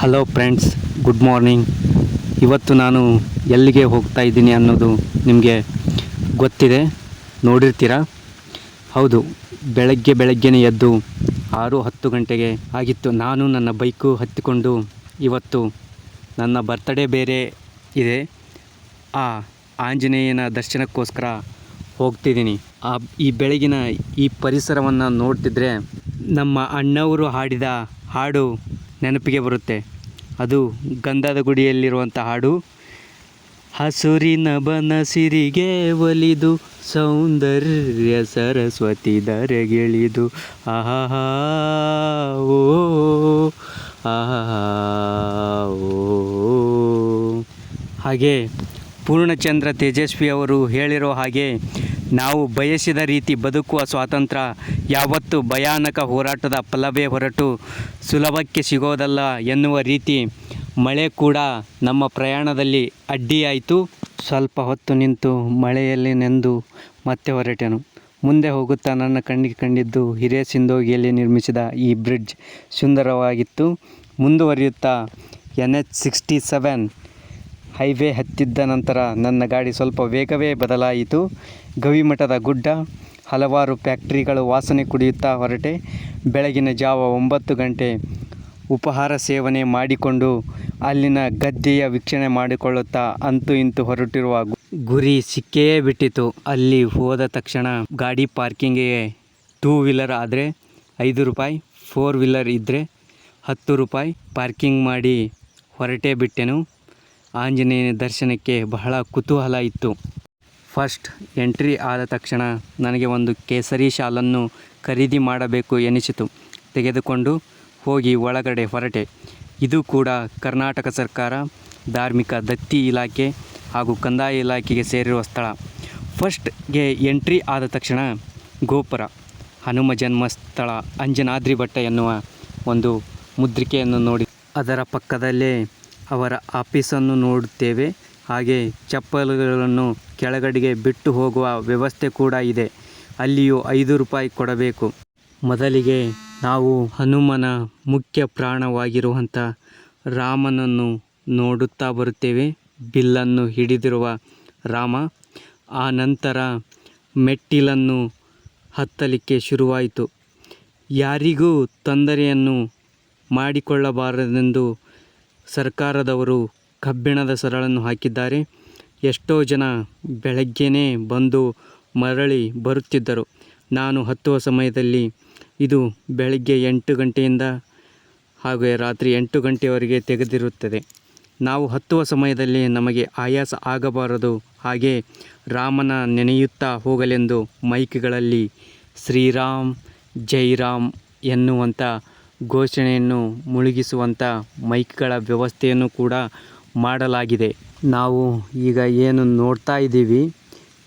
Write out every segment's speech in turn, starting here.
Hello friends good morning ಇವತ್ತು ನಾನು ಎಲ್ಲಿಗೆ ಹೋಗ್ತಾ ಇದ್ದೀನಿ ಅನ್ನೋದು ನಿಮಗೆ ಗೊತ್ತಿದೆ, ನೋಡಿರ್ತೀರಾ? ಹೌದು, ಬೆಳಗ್ಗೆ ಬೆಳಗ್ಗೆನೇ ಎದ್ದು ಆರು ಹತ್ತು ಗಂಟೆಗೆ ಆಗಿತ್ತು. ನಾನು ನನ್ನ ಬೈಕು ಹತ್ತಿಕೊಂಡು ಇವತ್ತು ನನ್ನ ಬರ್ತಡೇ ಬೇರೆ ಇದೆ. ಆ ಆಂಜನೇಯನ ದರ್ಶನಕ್ಕೋಸ್ಕರ ಹೋಗ್ತಿದ್ದೀನಿ. ಆ ಈ ಬೆಳಗಿನ ಈ ಪರಿಸರವನ್ನು ನೋಡ್ತಿದ್ರೆ ನಮ್ಮ ಅಣ್ಣವರು ಹಾಡಿದ ಹಾಡು ನೆನಪಿಗೆ ಬರುತ್ತೆ. ಅದು ಗಂಧದ ಗುಡಿಯಲ್ಲಿರುವಂಥ ಹಾಡು. ಹಸುರಿನ ಬನಸಿರಿಗೆ ಒಲಿದು, ಸೌಂದರ್ಯ ಸರಸ್ವತಿ ಧರೆಗಿಳಿದು. ಆಹಾ ಓ ಆಹಾ ಓ. ಹಾಗೆ ಪೂರ್ಣಚಂದ್ರ ತೇಜಸ್ವಿ ಅವರು ಹೇಳಿರೋ ಹಾಗೆ ನಾವು ಬಯಸಿದ ರೀತಿ ಬದುಕುವ ಸ್ವಾತಂತ್ರ್ಯ ಯಾವತ್ತು ಭಯಾನಕ ಹೋರಾಟದ ಫಲವೇ ಹೊರಟು ಸುಲಭಕ್ಕೆ ಸಿಗೋದಲ್ಲ ಎನ್ನುವ ರೀತಿ ಮಳೆ ಕೂಡ ನಮ್ಮ ಪ್ರಯಾಣದಲ್ಲಿ ಅಡ್ಡಿಯಾಯಿತು. ಸ್ವಲ್ಪ ಹೊತ್ತು ನಿಂತು ಮಳೆಯಲ್ಲಿ ನೆಂದು ಮತ್ತೆ ಹೊರಟೆನು. ಮುಂದೆ ಹೋಗುತ್ತಾ ನನ್ನ ಕಣ್ಣಿಗೆ ಕಂಡಿದ್ದು ಹಿರೇಸಿಂದೋಗಿಯಲ್ಲಿ ನಿರ್ಮಿಸಿದ ಈ ಬ್ರಿಡ್ಜ್ ಸುಂದರವಾಗಿತ್ತು. ಮುಂದುವರಿಯುತ್ತಾ N H sixty seven highway ಹತ್ತಿದ್ದ ನಂತರ ನನ್ನ ಗಾಡಿ ಸ್ವಲ್ಪ ವೇಗವೇ ಬದಲಾಯಿತು. ಗವಿಮಠದ ಗುಡ್ಡ ಹಲವಾರು ಫ್ಯಾಕ್ಟ್ರಿಗಳು ವಾಸನೆ ಕುಡಿಯುತ್ತಾ ಹೊರಟೆ. ಬೆಳಗಿನ ಜಾವ ಒಂಬತ್ತು ಗಂಟೆ ಉಪಹಾರ ಸೇವನೆ ಮಾಡಿಕೊಂಡು ಅಲ್ಲಿನ ಗದ್ದೆಯ ವೀಕ್ಷಣೆ ಮಾಡಿಕೊಳ್ಳುತ್ತಾ ಅಂತೂ ಇಂತೂ ಹೊರಟಿರುವ ಗುರಿ ಸಿಕ್ಕೇ ಬಿಟ್ಟಿತು. ಅಲ್ಲಿ ಹೋದ ತಕ್ಷಣ ಗಾಡಿ ಪಾರ್ಕಿಂಗಿಗೆ ಟೂ ವೀಲರ್ ಆದರೆ ಐದು ರೂಪಾಯಿ ಫೋರ್ ವೀಲರ್ ಇದ್ದರೆ ಹತ್ತು ರೂಪಾಯಿ ಪಾರ್ಕಿಂಗ್ ಮಾಡಿ ಹೊರಟೇ ಬಿಟ್ಟೆನು. ಆಂಜನೇಯನ ದರ್ಶನಕ್ಕೆ ಬಹಳ ಕುತೂಹಲ ಇತ್ತು. ಫಸ್ಟ್ ಎಂಟ್ರಿ ಆದ ತಕ್ಷಣ ನನಗೆ ಒಂದು ಕೇಸರಿ ಶಾಲನ್ನು ಖರೀದಿ ಮಾಡಬೇಕು ಎನಿಸಿತು. ತೆಗೆದುಕೊಂಡು ಹೋಗಿ ಒಳಗಡೆ ಹೊರಟೆ. ಇದು ಕೂಡ ಕರ್ನಾಟಕ ಸರ್ಕಾರ ಧಾರ್ಮಿಕ ದತ್ತಿ ಇಲಾಖೆ ಹಾಗೂ ಕಂದಾಯ ಇಲಾಖೆಗೆ ಸೇರಿರುವ ಸ್ಥಳ. ಫಸ್ಟ್ಗೆ ಎಂಟ್ರಿ ಆದ ತಕ್ಷಣ ಗೋಪುರ. ಹನುಮ ಜನ್ಮಸ್ಥಳ ಅಂಜನಾದ್ರಿ ಭಟ್ಟ ಎನ್ನುವ ಒಂದು ಮುದ್ರಿಕೆಯನ್ನು ನೋಡಿ. ಅದರ ಪಕ್ಕದಲ್ಲೇ ಅವರ ಆಫೀಸನ್ನು ನೋಡುತ್ತೇವೆ. ಹಾಗೆ ಚಪ್ಪಲುಗಳನ್ನು ಕೆಳಗಡೆಗೆ ಬಿಟ್ಟು ಹೋಗುವ ವ್ಯವಸ್ಥೆ ಕೂಡ ಇದೆ. ಅಲ್ಲಿಯೂ ಐದು ರೂಪಾಯಿ ಕೊಡಬೇಕು. ಮೊದಲಿಗೆ ನಾವು ಹನುಮನ ಮುಖ್ಯ ಪ್ರಾಣವಾಗಿರುವಂಥ ರಾಮನನ್ನು ನೋಡುತ್ತಾ ಬರುತ್ತೇವೆ. ಬಿಲ್ಲನ್ನು ಹಿಡಿದಿರುವ ರಾಮ, ಆ ನಂತರ ಮೆಟ್ಟಿಲನ್ನು ಹತ್ತಲಿಕ್ಕೆ ಶುರುವಾಯಿತು. ಯಾರಿಗೂ ತೊಂದರೆಯನ್ನು ಮಾಡಿಕೊಳ್ಳಬಾರದೆಂದು ಸರ್ಕಾರದವರು ಕಬ್ಬಿಣದ ಸರಳನ್ನು ಹಾಕಿದ್ದಾರೆ. ಎಷ್ಟೋ ಜನ ಬೆಳಗ್ಗೆನೇ ಬಂದು ಮರಳಿ ಬರುತ್ತಿದ್ದರು. ನಾನು ಹತ್ತುವ ಸಮಯದಲ್ಲಿ ಇದು ಬೆಳಗ್ಗೆ ಎಂಟು ಗಂಟೆಯಿಂದ ಹಾಗೆ ರಾತ್ರಿ ಎಂಟು ಗಂಟೆಯವರೆಗೆ ತೆಗೆದಿರುತ್ತದೆ. ನಾವು ಹತ್ತುವ ಸಮಯದಲ್ಲಿ ನಮಗೆ ಆಯಾಸ ಆಗಬಾರದು. ಹಾಗೆ ರಾಮನ ನೆನೆಯುತ್ತಾ ಹೋಗಲೆಂದು ಮೈಕ್ಗಳಲ್ಲಿ ಶ್ರೀರಾಮ್, ಜೈರಾಮ್ ಎನ್ನುವಂಥ ಘೋಷಣೆಯನ್ನು ಮುಳುಗಿಸುವಂಥ ಮೈಕ್ಗಳ ವ್ಯವಸ್ಥೆಯನ್ನು ಕೂಡ ಮಾಡಲಾಗಿದೆ. ನಾವು ಈಗ ಏನು ನೋಡ್ತಾ ಇದ್ದೀವಿ,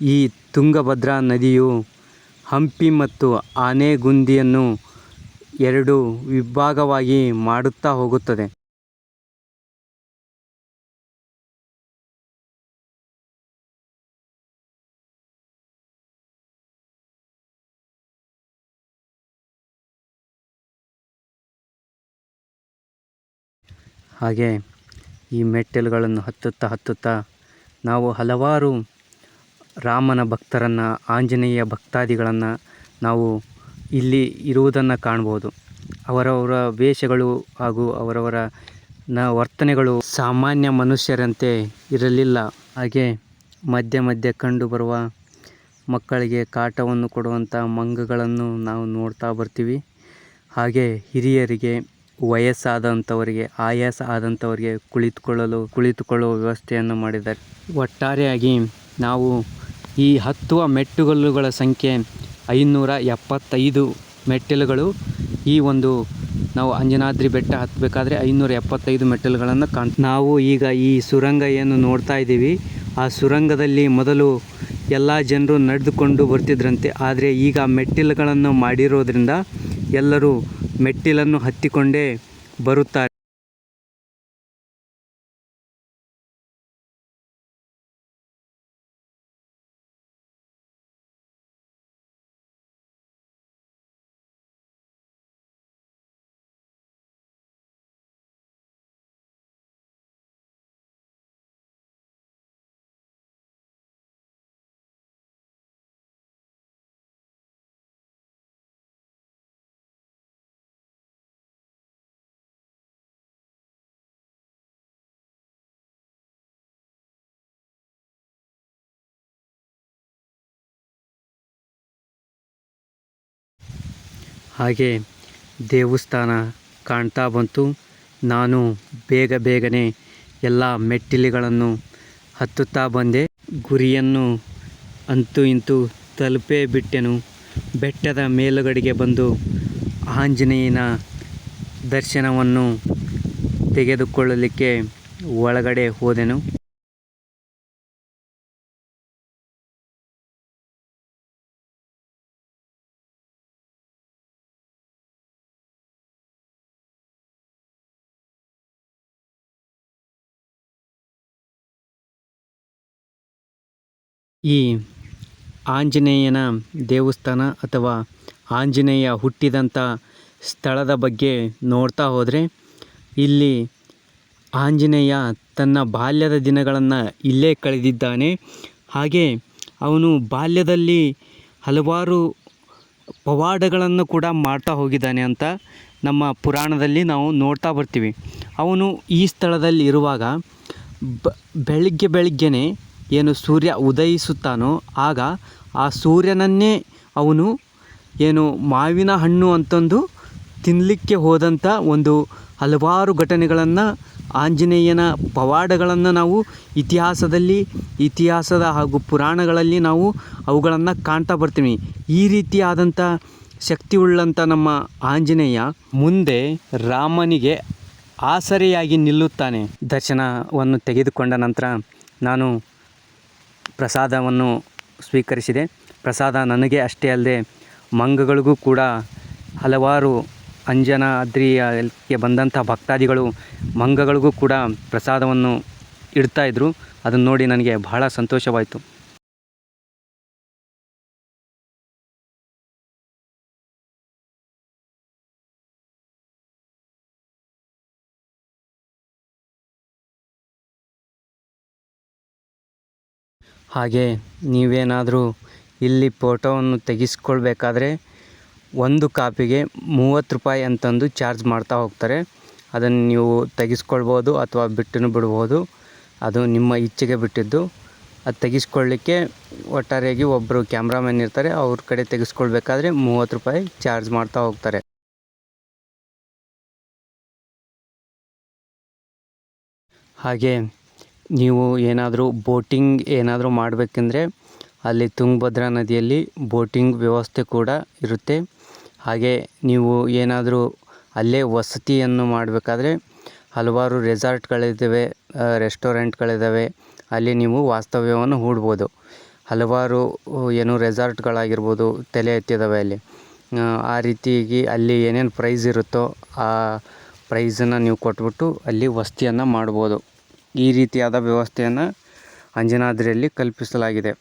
ಈ ತುಂಗಭದ್ರಾ ನದಿಯು ಹಂಪಿ ಮತ್ತು ಆನೆಗುಂದಿಯನ್ನು ಎರಡು ವಿಭಾಗವಾಗಿ ಮಾಡುತ್ತಾ ಹೋಗುತ್ತದೆ. ಹಾಗೆ ಈ ಮೆಟ್ಟಿಲುಗಳನ್ನು ಹತ್ತುತ್ತಾ ಹತ್ತುತ್ತಾ ನಾವು ಹಲವಾರು ರಾಮನ ಭಕ್ತರನ್ನು, ಆಂಜನೇಯ ಭಕ್ತಾದಿಗಳನ್ನು ನಾವು ಇಲ್ಲಿ ಇರುವುದನ್ನು ಕಾಣ್ಬೋದು. ಅವರವರ ವೇಷಗಳು ಹಾಗೂ ಅವರವರ ನ ವರ್ತನೆಗಳು ಸಾಮಾನ್ಯ ಮನುಷ್ಯರಂತೆ ಇರಲಿಲ್ಲ. ಹಾಗೆ ಮಧ್ಯೆ ಮಧ್ಯೆ ಕಂಡುಬರುವ ಮಕ್ಕಳಿಗೆ ಕಾಟವನ್ನು ಕೊಡುವಂಥ ಮಂಗಗಳನ್ನು ನಾವು ನೋಡ್ತಾ ಬರ್ತೀವಿ. ಹಾಗೆ ಹಿರಿಯರಿಗೆ ವಯಸ್ಸಾದಂಥವರಿಗೆ, ಆಯಾಸ ಆದಂಥವರಿಗೆ ಕುಳಿತುಕೊಳ್ಳಲು, ಕುಳಿತುಕೊಳ್ಳುವ ವ್ಯವಸ್ಥೆಯನ್ನು ಮಾಡಿದ್ದಾರೆ. ಒಟ್ಟಾರೆಯಾಗಿ ನಾವು ಈ ಹತ್ತುವ ಮೆಟ್ಟುಗಲ್ಲುಗಳ ಸಂಖ್ಯೆ ಐನೂರ ಎಪ್ಪತ್ತೈದು ಮೆಟ್ಟಿಲುಗಳು. ಈ ಒಂದು ನಾವು ಅಂಜನಾದ್ರಿ ಬೆಟ್ಟ ಹತ್ತಬೇಕಾದ್ರೆ ಐನೂರ ಎಪ್ಪತ್ತೈದು ಮೆಟ್ಟಿಲುಗಳನ್ನು ಕಾಣ್, ನಾವು ಈಗ ಈ ಸುರಂಗ ಏನು ನೋಡ್ತಾ ಇದ್ದೀವಿ. ಆ ಸುರಂಗದಲ್ಲಿ ಮೊದಲು ಎಲ್ಲ ಜನರು ನಡೆದುಕೊಂಡು ಬರ್ತಿದ್ರಂತೆ. ಆದರೆ ಈಗ ಮೆಟ್ಟಿಲುಗಳನ್ನು ಮಾಡಿರೋದ್ರಿಂದ ಎಲ್ಲರೂ ಮೆಟ್ಟಿಲನ್ನು ಹತ್ತಿಕೊಂಡೇ ಬರುತ್ತಾರೆ. ಹಾಗೆ ದೇವಸ್ಥಾನ ಕಾಣ್ತಾ ಬಂತು. ನಾನು ಬೇಗ ಬೇಗನೆ ಎಲ್ಲ ಮೆಟ್ಟಿಲುಗಳನ್ನು ಹತ್ತುತ್ತಾ ಬಂದೆ. ಗುರಿಯನ್ನು ಅಂತೂ ಇಂತೂ ತಲುಪೇ ಬಿಟ್ಟೆನು. ಬೆಟ್ಟದ ಮೇಲುಗಡೆಗೆ ಬಂದು ಆಂಜನೇಯನ ದರ್ಶನವನ್ನು ತೆಗೆದುಕೊಳ್ಳಲಿಕ್ಕೆ ಒಳಗಡೆ ಹೋದೆನು. ಈ ಆಂಜನೇಯನ ದೇವಸ್ಥಾನ ಅಥವಾ ಆಂಜನೇಯ ಹುಟ್ಟಿದಂಥ ಸ್ಥಳದ ಬಗ್ಗೆ ನೋಡ್ತಾ ಹೋದರೆ ಇಲ್ಲಿ ಆಂಜನೇಯ ತನ್ನ ಬಾಲ್ಯದ ದಿನಗಳನ್ನು ಇಲ್ಲೇ ಕಳೆದಿದ್ದಾನೆ. ಹಾಗೆ ಅವನು ಬಾಲ್ಯದಲ್ಲಿ ಹಲವಾರು ಪವಾಡಗಳನ್ನು ಕೂಡ ಮಾಡ್ತಾ ಹೋಗಿದ್ದಾನೆ ಅಂತ ನಮ್ಮ ಪುರಾಣದಲ್ಲಿ ನಾವು ನೋಡ್ತಾ ಬರ್ತೀವಿ. ಅವನು ಈ ಸ್ಥಳದಲ್ಲಿ ಇರುವಾಗ ಬ, ಬೆಳಿಗ್ಗೆ ಬೆಳಿಗ್ಗೆನೇ ಏನು ಸೂರ್ಯ ಉದಯಿಸುತ್ತಾನೋ ಆಗ ಆ ಸೂರ್ಯನನ್ನೇ ಅವನು ಏನು ಮಾವಿನ ಹಣ್ಣು ಅಂತಂದು ತಿನ್ನಲಿಕ್ಕೆ ಹೋದಂಥ ಒಂದು ಹಲವಾರು ಘಟನೆಗಳನ್ನು ಆಂಜನೇಯನ ಪವಾಡಗಳನ್ನು ನಾವು ಇತಿಹಾಸದಲ್ಲಿ, ಇತಿಹಾಸದ ಹಾಗೂ ಪುರಾಣಗಳಲ್ಲಿ ನಾವು ಅವುಗಳನ್ನು ಕಾಣ್ತಾ ಬರ್ತೀವಿ. ಈ ರೀತಿಯಾದಂಥ ಶಕ್ತಿಯುಳ್ಳಂಥ ನಮ್ಮ ಆಂಜನೇಯ ಮುಂದೆ ರಾಮನಿಗೆ ಆಸರೆಯಾಗಿ ನಿಲ್ಲುತ್ತಾನೆ. ದರ್ಶನವನ್ನು ತೆಗೆದುಕೊಂಡ ನಂತರ ನಾನು ಪ್ರಸಾದವನ್ನು ಸ್ವೀಕರಿಸಿದೆ. ಪ್ರಸಾದ ನನಗೆ ಅಷ್ಟೇ ಅಲ್ಲದೆ ಮಂಗಗಳಿಗೂ ಕೂಡ ಹಲವಾರು ಅಂಜನಾದ್ರಿಯಕ್ಕೆ ಬಂದಂಥ ಭಕ್ತಾದಿಗಳು ಮಂಗಗಳಿಗೂ ಕೂಡ ಪ್ರಸಾದವನ್ನು ಇಡ್ತಾಯಿದ್ರು ಅದನ್ನು ನೋಡಿ ನನಗೆ ಬಹಳ ಸಂತೋಷವಾಯಿತು. ಹಾಗೆ ನೀವೇನಾದರೂ ಇಲ್ಲಿ ಫೋಟೋವನ್ನು ತೆಗೆಸ್ಕೊಳ್ಬೇಕಾದ್ರೆ ಒಂದು ಕಾಪಿಗೆ ಮೂವತ್ತು ರೂಪಾಯಿ ಅಂತಂದು ಚಾರ್ಜ್ ಮಾಡ್ತಾ ಹೋಗ್ತಾರೆ. ಅದನ್ನು ನೀವು ತೆಗೆಸ್ಕೊಳ್ಬೋದು ಅಥವಾ ಬಿಟ್ಟು ಬಿಡ್ಬೋದು. ಅದು ನಿಮ್ಮ ಇಚ್ಛೆಗೆ ಬಿಟ್ಟಿದ್ದು. ಅದು ತೆಗೆಸ್ಕೊಳ್ಳಿಕ್ಕೆ ಒಟ್ಟಾರೆಯಾಗಿ ಒಬ್ಬರು ಕ್ಯಾಮ್ರಾಮನ್ ಇರ್ತಾರೆ. ಅವ್ರ ಕಡೆ ತೆಗೆಸ್ಕೊಳ್ಬೇಕಾದ್ರೆ ಮೂವತ್ತು ರೂಪಾಯಿ ಚಾರ್ಜ್ ಮಾಡ್ತಾ ಹೋಗ್ತಾರೆ. ಹಾಗೆ ನೀವು ಏನಾದರೂ ಬೋಟಿಂಗ್ ಏನಾದರೂ ಮಾಡಬೇಕೆಂದ್ರೆ ಅಲ್ಲಿ ತುಂಗಭದ್ರಾ ನದಿಯಲ್ಲಿ ಬೋಟಿಂಗ್ ವ್ಯವಸ್ಥೆ ಕೂಡ ಇರುತ್ತೆ. ಹಾಗೆ ನೀವು ಏನಾದರೂ ಅಲ್ಲೇ ವಸತಿಯನ್ನು ಮಾಡಬೇಕಾದ್ರೆ ಹಲವಾರು ರೆಸಾರ್ಟ್ಗಳಿದ್ದಾವೆ ರೆಸ್ಟೋರೆಂಟ್ಗಳಿದ್ದಾವೆ, ಅಲ್ಲಿ ನೀವು ವಾಸ್ತವ್ಯವನ್ನು ಹೂಡ್ಬೋದು. ಹಲವಾರು ಏನು ರೆಸಾರ್ಟ್ಗಳಾಗಿರ್ಬೋದು ತಲೆ ಎತ್ತಿದ್ದಾವೆ ಅಲ್ಲಿ. ಆ ರೀತಿಯಾಗಿ ಅಲ್ಲಿ ಏನೇನು ಪ್ರೈಸ್ ಇರುತ್ತೋ ಆ ಪ್ರೈಸನ್ನು ನೀವು ಕೊಟ್ಬಿಟ್ಟು ಅಲ್ಲಿ ವಸತಿಯನ್ನು ಮಾಡ್ಬೋದು. ಈ ರೀತಿಯಾದ ವ್ಯವಸ್ಥೆಯನ್ನು ಅಂಜನಾದ್ರಿಯಲ್ಲಿ ಕಲ್ಪಿಸಲಾಗಿದೆ.